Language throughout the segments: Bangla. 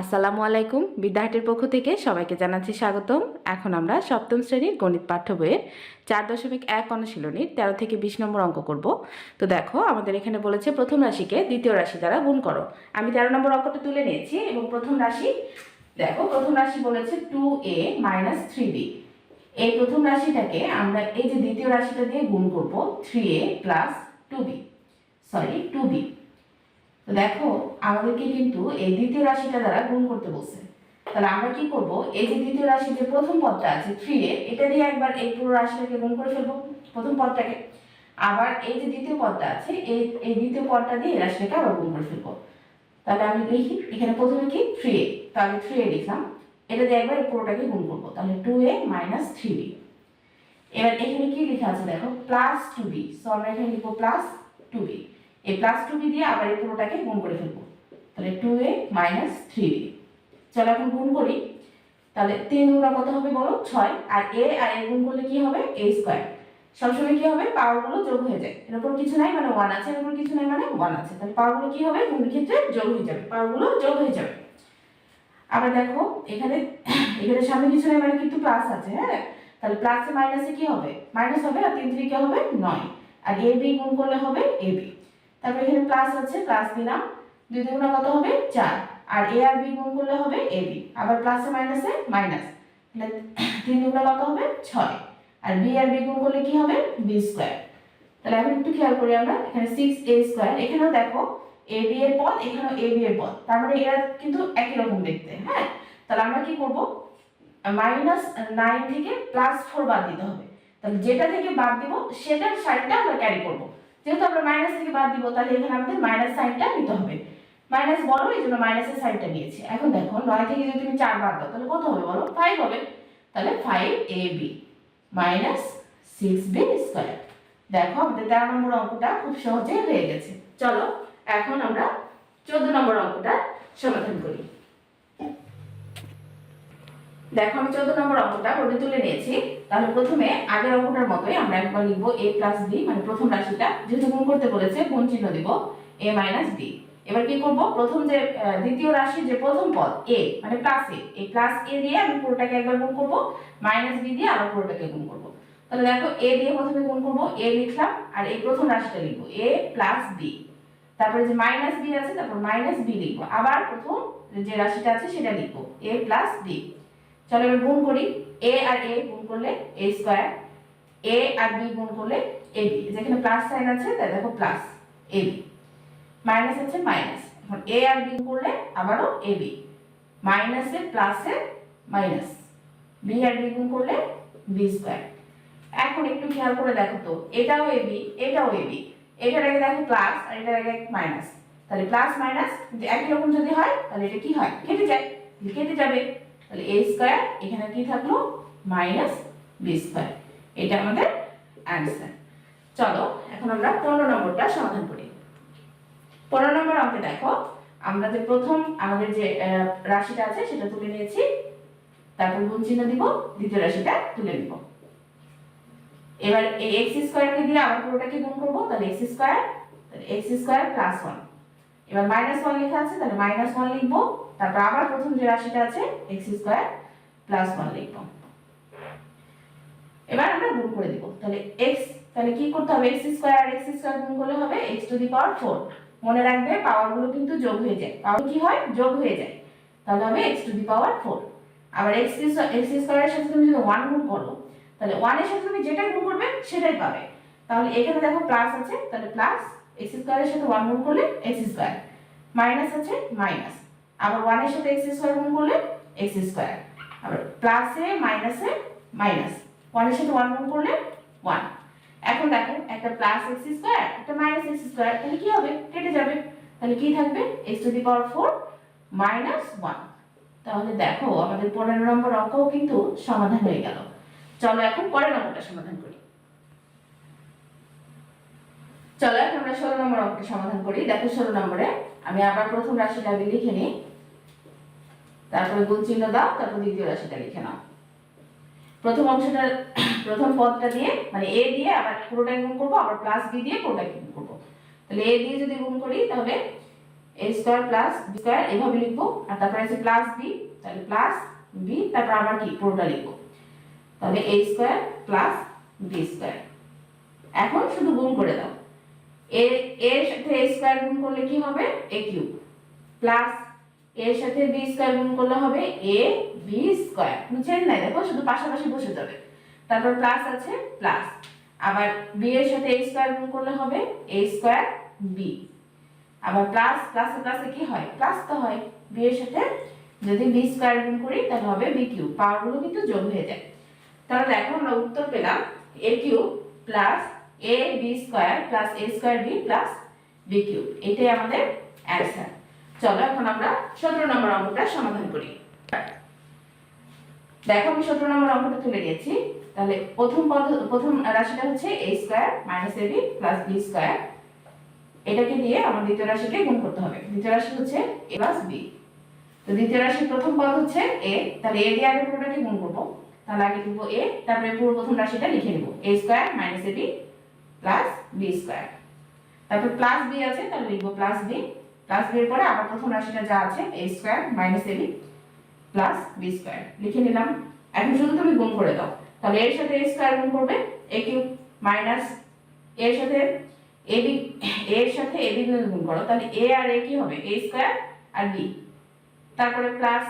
আসসালামু আলাইকুম। বিদ্যাহাটের পক্ষ থেকে সবাইকে জানাচ্ছি স্বাগতম। এখন আমরা সপ্তম শ্রেণির গণিত পাঠ্য বইয়ের চার দশমিক এক অনুশীলনীর তেরো থেকে বিশ নম্বর অঙ্ক করব। তো দেখো, আমাদের এখানে বলেছে প্রথম রাশিকে দ্বিতীয় রাশি দ্বারা গুণ করো। আমি তেরো নম্বর অঙ্কটা তুলে নিয়েছি এবং প্রথম রাশি, দেখো, প্রথম রাশি বলেছে two A minus three B. এই প্রথম রাশিটাকে আমরা এই যে দ্বিতীয় রাশিটা দিয়ে গুণ করব three A plus two B. Sorry, two B. তো দেখো, আমাদেরকে কিন্তু এই দ্বিতীয় রাশিটা দ্বারা গুণ করতে বলছে। তাহলে আমরা কি করব? এই যে দ্বিতীয় রাশি যে প্রথম পদটা আছে থ্রি এ, এটা দিয়ে একবার এই পুরো রাশিটাকে গুণ করে ফেলব, প্রথম পদটাকে। আবার এই যে দ্বিতীয় পদটা আছে, এই এই দ্বিতীয় পদটা দিয়ে এই রাশিটাকে আবার গুণ করে ফেলব। তাহলে আমি লিখি, এখানে প্রথমে কি? Three A. তাহলে থ্রি এ লিখলাম, এটা দিয়ে একবার এই পুরোটাকে গুণ করব। তাহলে two A minus three B এবার এখানে কি লেখা আছে দেখো? প্লাস টু বি সো আমরা এখানে লিখব প্লাস টু বি এই প্লাস টু বি দিয়ে আবার এই পুরোটাকে গুণ করে ফেলব। তাহলে two A minus three B চলো এখন গুণ করি। তাহলে তিন গুণা কত হবে বলো? ছয়। আর এ আর এ গুণ করলে কি হবে? এ স্কোয়ার সবসময় কি হবে? পাওয়ারগুলো যোগ হয়ে যায়। এর উপর কিছু নাই মানে ওয়ান আছে, এর উপর কিছু নাই মানে ওয়ান আছে। তাহলে পাওয়ারগুলো কি হবে? গুণের ক্ষেত্রে যোগ হয়ে যাবে। পাওয়ারগুলো যোগ হয়ে যাবে। আবার দেখো, এখানে এখানে সামনে কিছু নাই মানে কিন্তু প্লাস আছে হ্যাঁ? তাহলে প্লাসে মাইনাসে কি হবে? মাইনাস হবে আর তিন তিরিকে হবে? নয়। আর এ বি গুণ করলে হবে এ বি তারপর এখানে প্লাস আছে প্লাস দিলাম। দুই দুগুণা কত হবে? চার। আর এ আর বি গুণ করলে হবে এ বি আবার প্লাসে মাইনাসে মাইনাস তাহলে তিন দুগুণা কত হবে? ছয়। আর বি আর বি গুণ করলে কি হবে? বি স্কোয়ার তাহলে এখন একটু খেয়াল করি আমরা, এখানে সিক্স এ স্কোয়ার এখানেও দেখো এ বি এর পদ এখানেও এ বি এর পদ তার মানে এরা কিন্তু একই রকম দেখতে হ্যাঁ? তাহলে আমরা কি করব? মাইনাস নাইন থেকে প্লাস ফোর বাদ দিতে হবে। তাহলে যেটা থেকে বাদ দিব, সেটার সাইডটা আমরা ক্যারি করব। যেহেতু আমরা মাইনাস থেকে বাদ দিব, তাহলে এখানে আমাদের মাইনাস সাইনটা নিতে হবে। মাইনাস বড় এই জন্য মাইনাসের সাইনটা নিয়েছি। এখন দেখো, নয় থেকে যদি তুমি চার বাদ দাও, তাহলে কত হবে বলো? ফাইভ হবে। তাহলে five A B minus six B square দেখো, আমাদের তেরো নম্বর অঙ্কটা খুব সহজে হয়ে গেছে। চলো, এখন আমরা চোদ্দ নম্বর অঙ্কটা সমাধান করি। দেখো, আমি চোদ্দ নম্বর অঙ্কটা বোর্ডে তুলে নিয়েছি। তাহলে প্রথমে আগের অঙ্কটার মতোই আমরা একবার লিখব এ প্লাস বি মানে প্রথম রাশিটা। যেহেতু গুণ করতে বলেছে, গুণ চিহ্ন দিব এ মাইনাস বি এবার কি করব? প্রথম যে দ্বিতীয় রাশি যে প্রথম পদ এ মানে প্লাস এ এই প্লাস এ দিয়ে আমি পুরোটাকে একবার গুণ করব মাইনাস বি দিয়ে আবার পুরোটাকে গুণ করব। তাহলে দেখো এ দিয়ে প্রথমে গুণ করব এ লিখলাম, আর এই প্রথম রাশিটা লিখব এ প্লাস বি তারপরে যে মাইনাস বি আছে, তারপর মাইনাস বি লিখব। আবার প্রথম যে রাশিটা আছে, সেটা লিখব এ প্লাস বি চলো এবার গুণ করি। এ আর এ গুণ করলে এ স্কোয়ার এ আর বি গুণ করলে এ বি যেখানে প্লাস সাইন আছে, তাই দেখো প্লাস এ বি মাইনাস আছে মাইনাস এখন এ আর বি করলে আবারও এ বি মাইনাসে প্লাসে মাইনাস বি আর বি গুণ করলে বি স্কোয়ার এখন একটু খেয়াল করে দেখো তো, এটাও এ বি এটাও এ বি এটার আগে দেখো প্লাস আর এটার আগে মাইনাস তাহলে প্লাস মাইনাস একই রকম যদি হয়, তাহলে এটা কি হয়? কেটে যায়। কেটে যাবে। তাহলে এ স্কোয়ার এখানে কি থাকল? মাইনাস বি স্কোয়ার এটা আমাদের অ্যান্সার চলো, এখন আমরা পনেরো নম্বরটা সমাধান করি। পনেরো নম্বর অঙ্কে দেখো, আমরা যে প্রথম আমাদের যে রাশিটা আছে, সেটা তুলে নিয়েছি। তারপর গুণ চিহ্ন দিব, দ্বিতীয় রাশিটা তুলে নিব। এবার এই এক্স স্কোয়ারকে দিয়ে আবার পুরোটাকে গুণ করব, তাহলে এক্স স্কোয়ার তাহলে এক্স স্কোয়ার প্লাস ওয়ান এবার মাইনাস ওয়ান লেখা আছে, তাহলে মাইনাস ওয়ান লিখব। তারপর আবার প্রথম যে রাশিটা আছে এক্স স্কোয়ার প্লাস ওয়ান লিখব। এবার আমরা গুণ করে দিব। তাহলে এক্স তাহলে কি করতে হবে? এক্স স্কোয়ার আর এক্স স্কোয়ার গুণ করলে হবে X to the power four মনে রাখবে পাওয়ারগুলো কিন্তু যোগ হয়ে যায়। পাওয়ার কি হয়? যোগ হয়ে যায়। তাহলে হবে X to the power four আবার এক্স এক্স স্কোয়ারের সাথে তুমি যদি ওয়ান গুণ করো, তাহলে ওয়ানের সাথে তুমি যেটা গুণ করবে, সেটাই পাবে। তাহলে এখানে দেখো প্লাস আছে, তাহলে প্লাস এক্স স্কোয়ারের সাথে ওয়ান গুণ করলে এক্স স্কোয়ার মাইনাস আছে মাইনাস আবার ওয়ানের সাথে এক্স স্কোয়ার গুণ করলে এক্স স্কোয়ার আবার প্লাসে মাইনাসে মাইনাস ওয়ানের সাথে ওয়ান গুণ করলে ওয়ান এখন দেখো, একটা প্লাস এক্স স্কোয়ার একটা মাইনাস এক্স স্কোয়ার তাহলে কি হবে? কেটে যাবে। তাহলে কি থাকবে? X to the power four minus one তাহলে দেখো, আমাদের পনেরো নম্বর অঙ্কও কিন্তু সমাধান হয়ে গেল। চলো এখন পরের নম্বরটা সমাধান করি। চলো আমরা ষোলো নম্বর অঙ্কটা সমাধান করি। দেখো ষোলো নম্বরে, আমি আবার প্রথম রাশিটা আগে লিখে নিই। তারপরে গুণ চিহ্ন দাও, তারপর দ্বিতীয় রাশিটা লিখে নাও। প্রথম অংশটা, প্রথম পদটা দিয়ে মানে এ দিয়ে আবার পুরোটাই গুণ করব, আবার প্লাস বি দিয়ে পুরোটাই গুণ করব। তাহলে এ দিয়ে যদি গুণ করি, তাহলে A square plus B square এভাবে লিখব। আর তারপরে আছে প্লাস বি তাহলে প্লাস বি তারপর আবার কি? পুরোটা লিখব। তাহলে A square plus B square এখন শুধু গুণ করে দাও। এ এর সাথে করলে কি হবে? এ প্লাস এর সাথে করলে হবে এ দেখো, শুধু পাশাপাশি বসে যাবে। তারপর প্লাস আছে প্লাস আবার এর সাথে করলে হবে এ বি আবার প্লাস কি হয়? প্লাস তো হয়। এর সাথে যদি বি করি, তাহলে হবে বি পাওয়ারগুলো কিন্তু যোগ হয়ে যায়। তাহলে দেখো আমরা উত্তর পেলাম A cube plus A B square plus A square B plus B cube এটাই আমাদের অ্যান্সার চলো এখন আমরা সতেরো নম্বর অঙ্কটা সমাধান করি। দেখো আমি সতেরো নম্বর অঙ্কটা তুলে নিয়েছি। তাহলে প্রথম পদ প্রথম রাশিটা হচ্ছে A square minus A B plus B square এটাকে দিয়ে আমার দ্বিতীয় রাশিকে গুণ করতে হবে। দ্বিতীয় রাশি হচ্ছে এ প্লাস বি তো দ্বিতীয় রাশির প্রথম পদ হচ্ছে এ তাহলে এ দিয়ে আগে পুরোটাকে গুণ করব। তাহলে আগে লিখব এ তারপরে পুরো প্রথম রাশিটা লিখে নেব। A square minus A plus B square. তারপর প্লাস বি আছে, তাহলে লিখব প্লাস বি প্লাস বি এর পরে আবার প্রথম রাশিটা যা আছে A square minus A B plus B square. লিখে নিলাম। এখন শুধু তুমি গুণ করে দাও। তাহলে এর সাথে এ স্কোয়ার গুণ করবে এ কিউব মাইনাস এর সাথে এ বি এর সাথে এ বি গুণ করো। তাহলে এ আর এ কি হবে? এ স্কোয়ার আর বি তারপরে প্লাস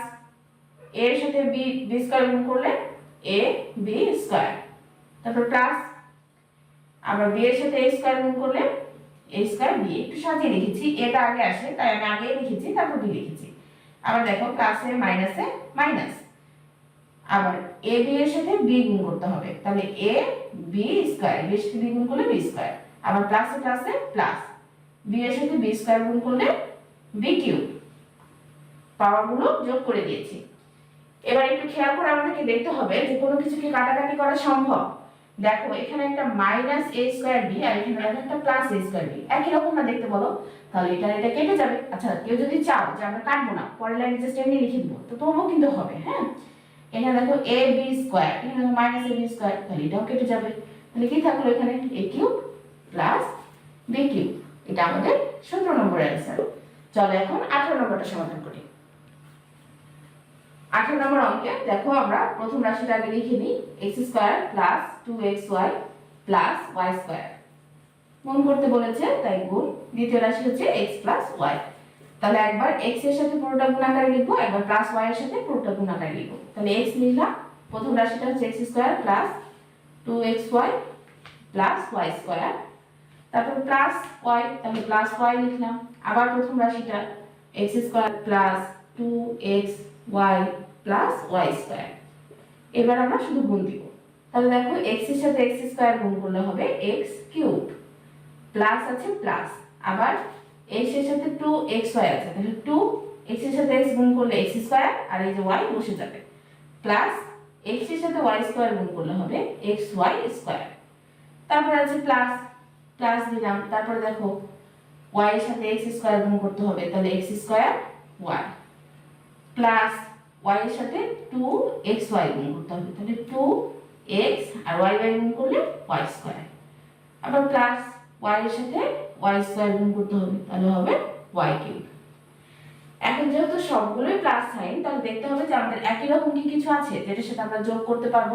এর সাথে বি বি স্কোয়ার গুণ করলে এ বি স্কোয়ার। তারপর প্লাস আবার বি এর সাথে এ স্কোয়ার গুণ করলে এ স্কোয়ার বি একটু সাজিয়ে লিখেছি। এটা আগে আসে, তাই আমি আগে লিখেছি, তারপর বি লিখেছি। আবার দেখো প্লাসে মাইনাসে মাইনাস আবার এ বি এর সাথে বি গুণ করতে হবে। তাহলে এ বি স্কোয়ার বি এর সাথে বি গুণ করলে বি স্কোয়ার আবার প্লাসে প্লাসে প্লাস বি এর সাথে বি স্কোয়ার গুণ করলে বি কিউব পাওয়ারগুলো যোগ করে দিয়েছি। এবার একটু খেয়াল করে আমাদেরকে দেখতে হবে যে কোনো কিছু কি কাটাকাটি করা সম্ভব। দেখো, এখানে একটা মাইনাস এ স্কোয়ার বি আর এখানে দেখো একটা প্লাস এ স্কোয়ার বি একই রকম না দেখতে বলো? তাহলে এটা এটা কেটে যাবে। আচ্ছা কেউ যদি চাও যে আমরা কাটবো না, পরের লাইনে জাস্ট এমনি লিখে দেবো, তো তবুও কিন্তু হবে হ্যাঁ? এখানে দেখো এ বি স্কোয়ার এখানে দেখো মাইনাস এ বি স্কোয়ার তাহলে এটাও কেটে যাবে। তাহলে কি থাকল এখানে? A cube plus B cube এটা আমাদের সতেরো নম্বর অ্যান্সার চলো এখন আঠারো নম্বরটা সমাধান করি। আঠারো নম্বর অঙ্কে দেখো আমরা প্রথম রাশিটা আগে লিখে নিই X square plus two X Y plus Y square গুণ করতে বলেছে, তাই গুণ। দ্বিতীয় রাশি হচ্ছে এক্স প্লাস ওয়াই তাহলে একবার এক্সের সাথে পুরোটা গুণ লিখব, একবার প্লাস ওয়াই এর সাথে পুরোটা গুণ আকারে লিখব। তাহলে এক্স লিখলাম, প্রথম রাশিটা হচ্ছে X square plus two X Y plus Y square তারপর প্লাস ওয়াই তাহলে প্লাস ওয়াই লিখলাম। আবার প্রথম রাশিটা X square plus two X Y plus Y square এবার আমরা শুধু গুণ দিব। তাহলে দেখো এক্সের সাথে এক্স স্কোয়ার গুণ করলে হবে এক্স কিউব প্লাস আছে প্লাস আবার এক্সের সাথে টু এক্স ওয়াই আছে। তাহলে টু এক্সের সাথে এক্স গুণ করলে এক্স স্কোয়ার আর এই যে ওয়াই বসে যাবে। প্লাস এক্সের সাথে ওয়াই স্কোয়ার গুণ করলে হবে এক্স ওয়াই স্কোয়ার তারপর আছে প্লাস প্লাস দিলাম। তারপরে দেখো ওয়াই এর সাথে এক্স স্কোয়ার গুণ করতে হবে। তাহলে X square Y plus Y এর সাথে টু এক্স ওয়াই গুণ করতে হবে। তাহলে টু এক্স আর ওয়াই ওয়াই গুণ করলে ওয়াই স্কোয়ার আবার প্লাস ওয়াই এর সাথে ওয়াই স্কোয়ার গুণ করতে হবে, তাহলে হবে ওয়াই কিউব এখন যেহেতু সবগুলোই প্লাস সাইন তাহলে দেখতে হবে যে আমাদের একই রকম কি কিছু আছে যেটার সাথে আমরা যোগ করতে পারব।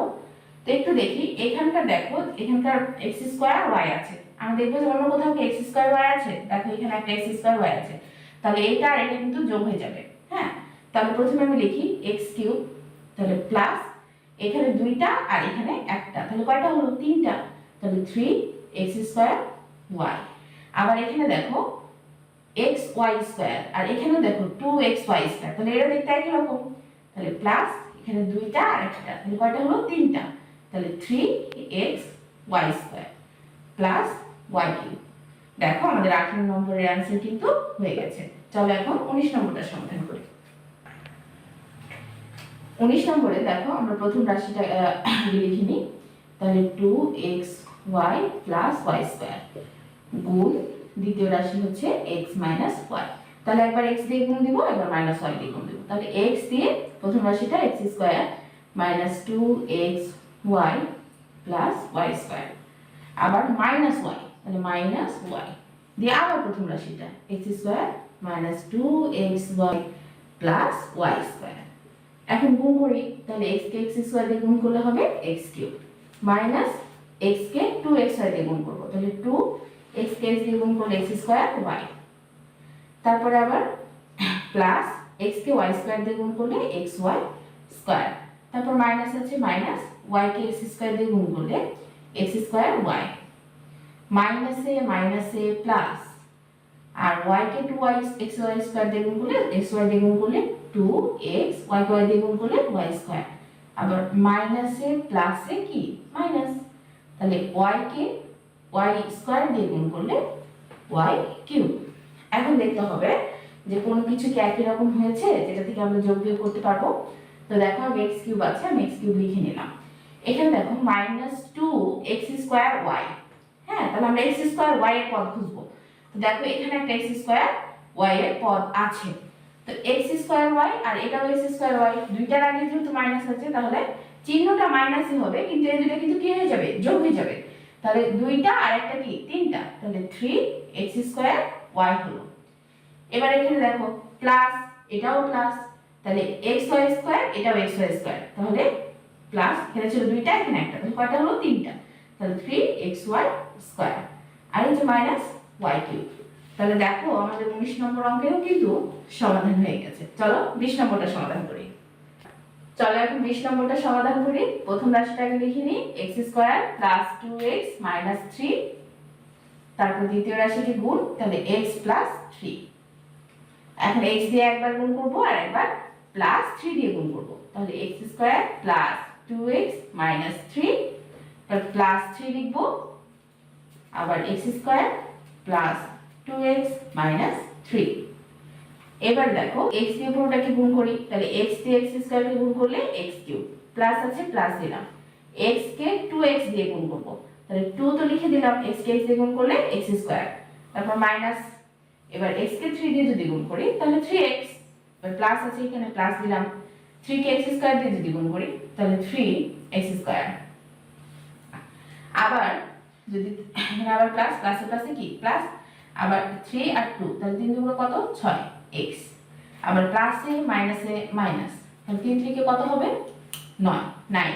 তো একটু দেখি, এখানকার দেখো, এখানকার এক্স স্কোয়ার ওয়াই আছে। আমরা দেখব যে অন্য কোথাও কি এক্স স্কোয়ার ওয়াই আছে? দেখো এখানে একটা এক্স স্কোয়ার ওয়াই আছে। তাহলে এটা আর এটা কিন্তু যোগ হয়ে যাবে। তাহলে প্রথমে আমি লিখি এক্স কিউব তাহলে প্লাস এখানে দুইটা আর এখানে একটা। তাহলে কয়টা হলো? তিনটা। তাহলে থ্রি এক্স স্কোয়ার ওয়াই আবার এখানে দেখো এক্স ওয়াই স্কোয়ার আর এখানে দেখো টু এক্স ওয়াই স্কোয়ার তাহলে এটা দেখতে একই রকম। তাহলে প্লাস এখানে দুইটা আর একটা। তাহলে কয়টা হলো? তিনটা। তাহলে three X Y square plus Y cube দেখো আমাদের আঠারো নম্বরের অ্যান্সার কিন্তু হয়ে গেছে। চলো এখন উনিশ নম্বরটা সমাধান করি। উনিশ নম্বরে দেখো, আমরা প্রথম রাশিটা লিখে নিই তাহলে two X Y plus Y square গুণ দ্বিতীয় রাশি হচ্ছে এক্স মাইনাস ওয়াই তাহলে একবার এক্স দিয়ে গুণ দিব, একবার মাইনাস ওয়াই দিয়ে গুণ দিব। তাহলে এক্স দিয়ে প্রথম রাশিটা X square minus two X Y plus Y square আবার মাইনাস ওয়াই তাহলে মাইনাস ওয়াই দিয়ে আবার প্রথম রাশিটা X square minus two X Y plus Y square এখন গুণ করি, তাহলে এক্স কে এক্স স্কোয়ার দিয়ে গুণ করলে হবে এক্স কিউব মাইনাস এক্স কে টু এক্স ওয়াই দিয়ে গুণ করব। তাহলে টু এক্স কে এক্স দিয়ে গুণ করলে এক্স স্কোয়ার ওয়াই তারপরে আবার প্লাস এক্স কে ওয়াই স্কোয়ার দিয়ে গুণ করলে এক্স ওয়াই স্কোয়ার তারপর মাইনাস আছে মাইনাস ওয়াই কে এক্স স্কোয়ার দিয়ে গুণ করলে এক্স স্কোয়ার ওয়াই মাইনাসে মাইনাসে প্লাস আর ওয়াই কে two Y X Y square দিয়ে গুণ করলে এক্স ওয়াই দিয়ে গুণ করলে টু এক্স ওয়াই ওয়াই দিয়ে গুণ করলে ওয়াই স্কোয়ার আবার মাইনাসে প্লাসে কি? মাইনাস তাহলে ওয়াই কে ওয়াই স্কোয়ার দিয়ে গুণ করলে ওয়াই কিউব এখন দেখতে হবে যে কোন কিছু কি একই রকম হয়েছে, যেটা থেকে আমরা যোগ বিয়োগ করতে পারব? তো দেখো আমি এক্স কিউব আছে, আমি এক্স কিউব লিখে নিলাম। এখানে দেখো minus two X square Y হ্যাঁ তাহলে আমরা এক্স স্কোয়ার ওয়াই এর পদ খুঁজবো। দেখো এখানে একটা এক্স স্কোয়ার ওয়াই এর পদ আছে। তো এক্স স্কোয়ার ওয়াই আর এটাও এক্স স্কোয়ার ওয়াই দুইটার আগে যেহেতু মাইনাস আছে, তাহলে চিহ্নটা মাইনাসই হবে, কিন্তু এই দুটো কিন্তু কি হয়ে যাবে? যোগ হয়ে যাবে। তাহলে দুইটা আর একটা কি? তিনটা। তাহলে থ্রি এক্স স্কোয়ার ওয়াই হলো। এবার এখানে দেখো প্লাস এটাও প্লাস তাহলে এক্স ওয়াই স্কোয়ার, এটাও এক্স ওয়াই স্কোয়ার। তাহলে প্লাস এখানে ছিল দুইটা, এখানে একটা। তাহলে কয়টা হলো? তিনটা। তাহলে থ্রি এক্স ওয়াই স্কোয়ার। আর হচ্ছে মাইনাস তাহলে দেখো আমাদের উনিশ নম্বর অঙ্কেরও কিন্তু সমাধান হয়ে গেছে। চলো বিশ নম্বরটা সমাধান করি। চলো এখন বিশ নম্বরটা সমাধান করি। প্রথম রাশিটাকে লিখে নিই। X square plus two X minus three তারপর দ্বিতীয় রাশিটি গুণ, তাহলে এক্স প্লাস থ্রি এখন এক্স দিয়ে একবার গুণ করব আর একবার প্লাস থ্রি দিয়ে গুণ করব। তাহলে X square plus two X minus three plus three লিখব। আবার X square plus two X minus three এবার দেখো এক্স দিয়ে গুণ করি। তাহলে এক্স দিয়ে এক্স স্কোয়ারকে গুণ করলে এক্স কিউব প্লাস আছে প্লাস দিলাম। এক্স কে টু এক্স দিয়ে গুণ করব। তাহলে টু তো লিখে দিলাম এক্স কে এক্স দিয়ে গুণ করলে এক্স স্কোয়ার তারপর মাইনাস এবার এক্স কে থ্রি দিয়ে যদি গুণ করি, তাহলে থ্রি এক্স এবার প্লাস আছে এখানে প্লাস দিলাম। থ্রি কে এক্স স্কোয়ার দিয়ে যদি গুণ করি, তাহলে থ্রি এক্স স্কোয়ার আবার যদি এখানে আবার প্লাস প্লাসে প্লাসে কি? প্লাস আবার থ্রি আর টু তাহলে তিন দুগুলো কত? ছয় এক্স আবার প্লাসে মাইনাসে মাইনাস তাহলে তিন থেকে কত হবে? নয় নাইন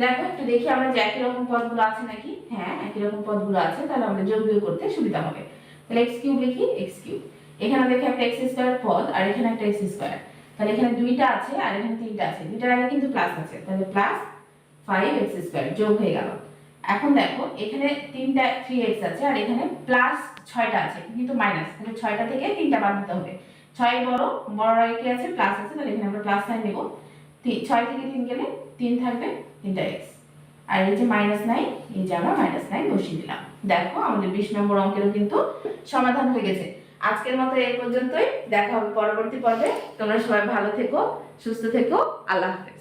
দেখো, একটু দেখি আমরা যে একই রকম পদগুলো আছে নাকি? হ্যাঁ একই রকম পদগুলো আছে, তাহলে আমাদের যোগ বিয়োগ করতে সুবিধা হবে। তাহলে এক্স কিউব লিখি এক্স কিউব এখানে দেখে একটা এক্স স্কোয়ার পদ, আর এখানে একটা এক্স স্কোয়ার তাহলে এখানে দুইটা আছে, আর এখানে তিনটা আছে। দুইটার আগে কিন্তু প্লাস আছে। তাহলে প্লাস ফাইভ এক্স স্কোয়ার যোগ হয়ে গেল। এখন দেখো, এখানে তিনটা থ্রি এক্স আছে আর এখানে প্লাস ছয়টা আছে, কিন্তু মাইনাস তাহলে ছয়টা থেকে তিনটা বাদ দিতে হবে। ছয় বড় বড় কি আছে? প্লাস আছে, তাহলে এখানে আমরা প্লাস সাইন নেব ছয় থেকে তিন গেলে তিন থাকবে তিনটা এক্স আর এই যে মাইনাস নাইন এই যে আমরা মাইনাস নাইন বসিয়ে দিলাম। দেখো, আমাদের বিশ নম্বর অঙ্কেরও কিন্তু সমাধান হয়ে গেছে। আজকের মতো এই পর্যন্তই। দেখা হবে পরবর্তী পর্বে। তোমরা সবাই ভালো থেকো, সুস্থ থেকো। আল্লাহ হাফেজ।